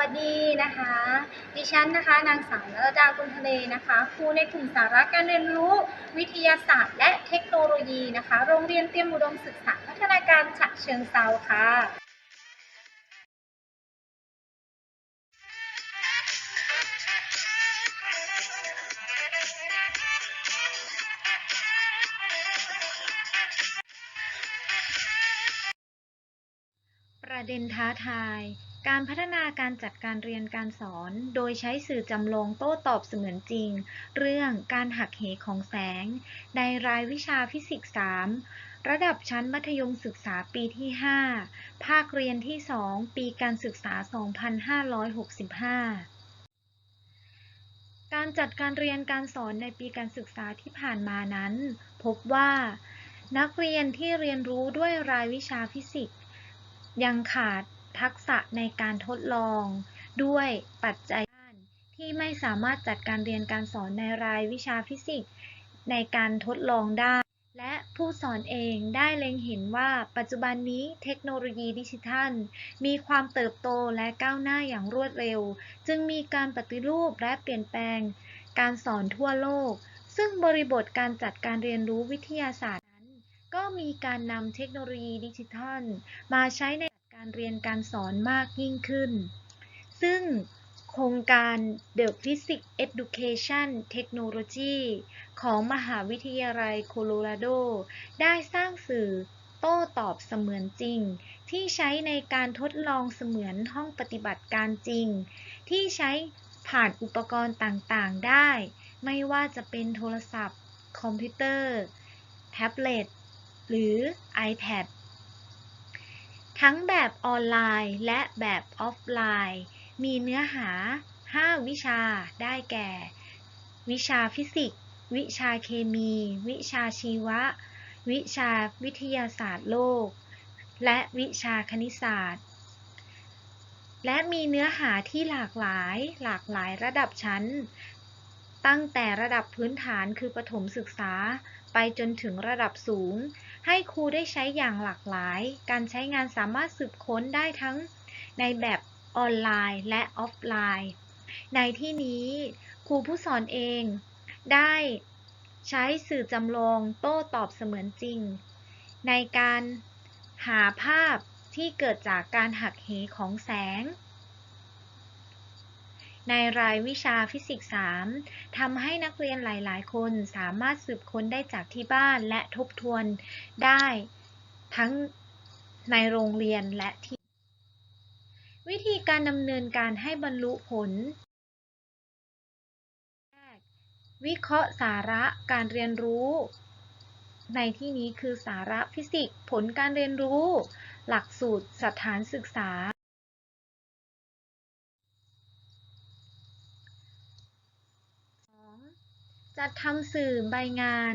วัสดีนะคะ ดิฉันนะคะนางสาวนรดากุลทะเลนะคะครูในกลุ่มสาระการเรียนรู้ วิทยาศาสตร์ และเทคโนโลยีนะคะ โรงเรียนเตรียมอุดมศึกษาพัฒนาการฉะเชิงเซาค่ะประเด็นท้าทาย การพัฒนาการจัดการเรียนการสอน โดยใช้สื่อจำลองโต้ตอบเสมือนจริง เรื่องการหักเหของแสง ในรายวิชาฟิสิกส์ 3 ระดับชั้นมัธยมศึกษาปีที่ 5 ภาคเรียนที่ 2 ปีการศึกษา 2565การจัดการเรียนการสอนในปีการศึกษาที่ผ่านมานั้น พบว่า นักเรียนที่เรียนรู้ด้วยรายวิชาฟิสิกส์ ยังขาด ทักษะในการทดลอง ด้วยปัจจัยด้านที่ไม่สามารถจัดการเรียนการสอนในรายวิชาฟิสิกส์ในการทดลองได้ และผู้สอนเองได้เล็งเห็นว่าปัจจุบันนี้เทคโนโลยีดิจิทัล มีความเติบโตและก้าวหน้าอย่างรวดเร็ว จึงมีการปฏิรูปและเปลี่ยนแปลง การสอนทั่วโลก ซึ่งบริบทการจัดการเรียนรู้วิทยาศาสตร์นั้น ก็มีการนำเทคโนโลยีดิจิทัล มาใช้ใน การเรียนการสอนมากยิ่งขึ้น ซึ่งโครงการ The Physics Education Technology ของมหาวิทยาลัยโคโลราโด ได้สร้างสื่อโต้ตอบเสมือนจริง ที่ใช้ในการทดลองเสมือนห้องปฏิบัติการจริง ที่ใช้ผ่านอุปกรณ์ต่างๆได้ ไม่ว่าจะเป็นโทรศัพท์ คอมพิวเตอร์ แท็บเล็ต หรือ iPad ทั้งแบบออนไลน์และแบบออฟไลน์ มีเนื้อหา 5 วิชาได้แก่ วิชาฟิสิกส์ วิชาเคมี วิชาชีวะ วิชาวิทยาศาสตร์โลก และวิชาคณิตศาสตร์ และมีเนื้อหาที่หลากหลาย หลากหลายระดับชั้น ตั้งแต่ระดับพื้นฐานคือประถมศึกษา ไปจนถึงระดับสูง ให้ครูได้ใช้อย่างหลากหลาย การใช้งานสามารถสืบค้นได้ทั้งในแบบออนไลน์และออฟไลน์ ในที่นี้ครูผู้สอนเองได้ใช้สื่อจำลองโต้ตอบเสมือนจริง ในการหาภาพที่เกิดจากการหักเหของแสง ในรายวิชาฟิสิกส์ 3ทำให้นักเรียนหลาย ๆ คนสามารถสืบค้นได้จากที่บ้านและทบทวนได้ทั้งในโรงเรียนและที่ วิธีการดำเนินการให้บรรลุผล วิเคราะห์สาระการเรียนรู้ ในที่นี้คือสาระฟิสิกส์ ผลการเรียนรู้ หลักสูตรสถานศึกษา จัดทำสื่อใบงาน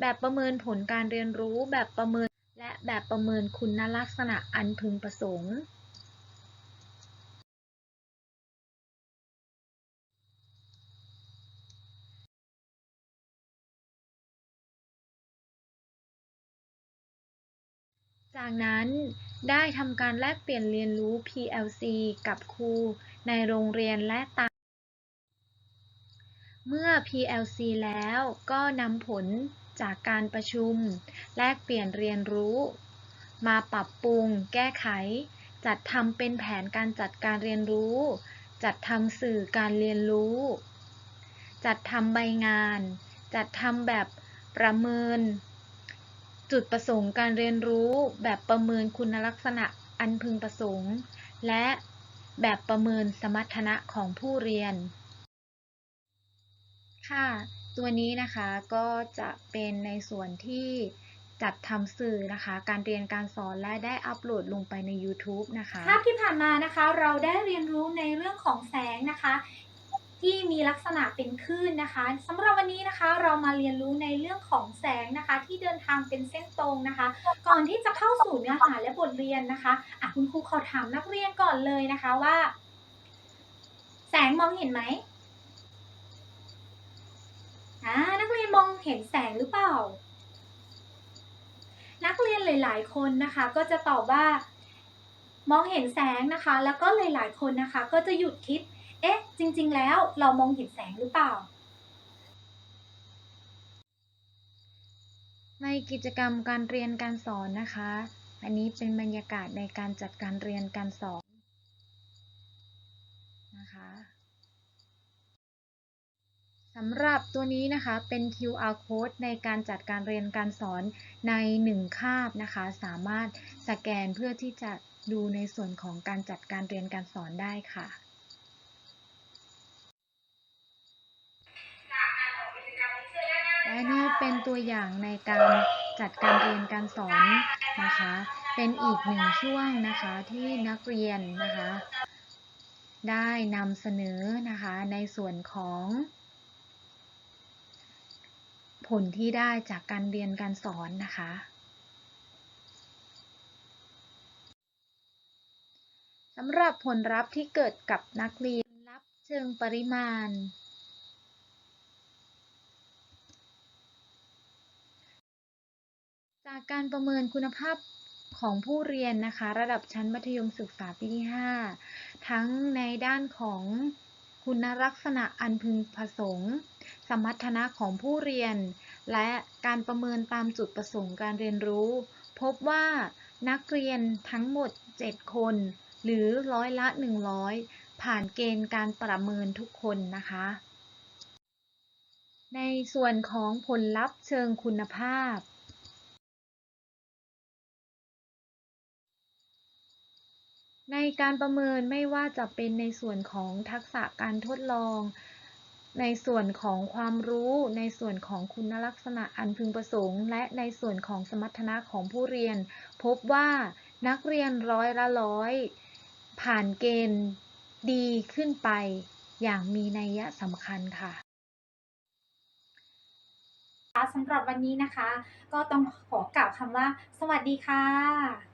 แบบประเมินผลการเรียนรู้แบบประเมินและแบบประเมินคุณลักษณะอันพึงประสงค์ จากนั้นได้ทำการแลกเปลี่ยนเรียนรู้ PLC กับครูในโรงเรียนและตาม เมื่อ PLC แล้วก็นำผลจากการประชุม แลกเปลี่ยนเรียนรู้ มาปรับปรุง แก้ไข จัดทำเป็นแผนการจัดการเรียนรู้ จัดทำสื่อการเรียนรู้ จัดทำใบงาน จัดทำแบบประเมิน จุดประสงค์การเรียนรู้แบบประเมินคุณลักษณะอันพึงประสงค์ และแบบประเมินสมรรถนะของผู้เรียน ค่ะ ตัวนี้นะคะก็จะเป็นในส่วนที่จัดทำสื่อนะคะ การเรียนการสอนและได้อัปโหลดลงไปใน YouTube นะคะ ภาพที่ผ่านมานะคะเราได้เรียนรู้ในเรื่องของแสงนะคะ ที่มีลักษณะเป็นคลื่นนะคะสำหรับวันนี้นะคะเรามาเรียนรู้ในเรื่องของแสงนะคะ ที่เดินทางเป็นเส้นตรงนะคะ ก่อนที่จะเข้าสู่เนื้อหาและบทเรียนนะคะอะคุณครูขอถามนักเรียนก่อนเลยนะคะว่า แสงมองเห็นไหม อ่านักเรียนมองเห็นแสงหรือเปล่า นักเรียนหลาย ๆ คนนะคะ ก็จะตอบว่ามองเห็นแสงนะคะ แล้วก็หลาย ๆ คนนะคะ ก็จะหยุดคิด เอ๊ะ จริง ๆ แล้วเรามองเห็นแสงหรือเปล่า ในกิจกรรมการเรียนการสอนนะคะ อันนี้เป็นบรรยากาศในการจัดการเรียนการสอนนะคะ สำหรับตัวนี้นะคะเป็น QR code ในการจัดการเรียนการสอนใน 1 คาบนะคะ สามารถสแกนเพื่อที่จะดูในส่วนของการจัดการเรียนการสอนได้ค่ะและนี่เป็นตัวอย่างในการจัดการเรียนการสอนนะคะ เป็นอีกหนึ่งช่วงนะคะที่นักเรียนนะคะ ได้นำเสนอนะคะในส่วนของ ผลที่ได้จากการเรียนการสอนนะคะ สำหรับผลลัพธ์ที่เกิดกับนักเรียนรับเชิงปริมาณจากการประเมินคุณภาพของผู้เรียนนะคะ ระดับชั้นมัธยมศึกษาปีที่ 5 ทั้งในด้านของคุณลักษณะอันพึงประสงค์ สมรรถนะของผู้เรียน และการประเมินตามจุดประสงค์การเรียนรู้ พบว่านักเรียนทั้งหมด 7 คน หรือร้อยละ 100 ผ่านเกณฑ์การประเมินทุกคนนะคะ ในส่วนของผลลัพธ์เชิงคุณภาพในการประเมินไม่ว่าจะเป็นในส่วนของทักษะการทดลอง ในส่วนของความรู้ ในส่วนของคุณลักษณะอันพึงประสงค์ และในส่วนของสมรรถนะของผู้เรียน พบว่านักเรียนร้อยละร้อย ผ่านเกณฑ์ดีขึ้นไปอย่างมีนัยสำคัญค่ะสำหรับวันนี้นะคะ ก็ต้องขอกล่าวคำว่า สวัสดีค่ะ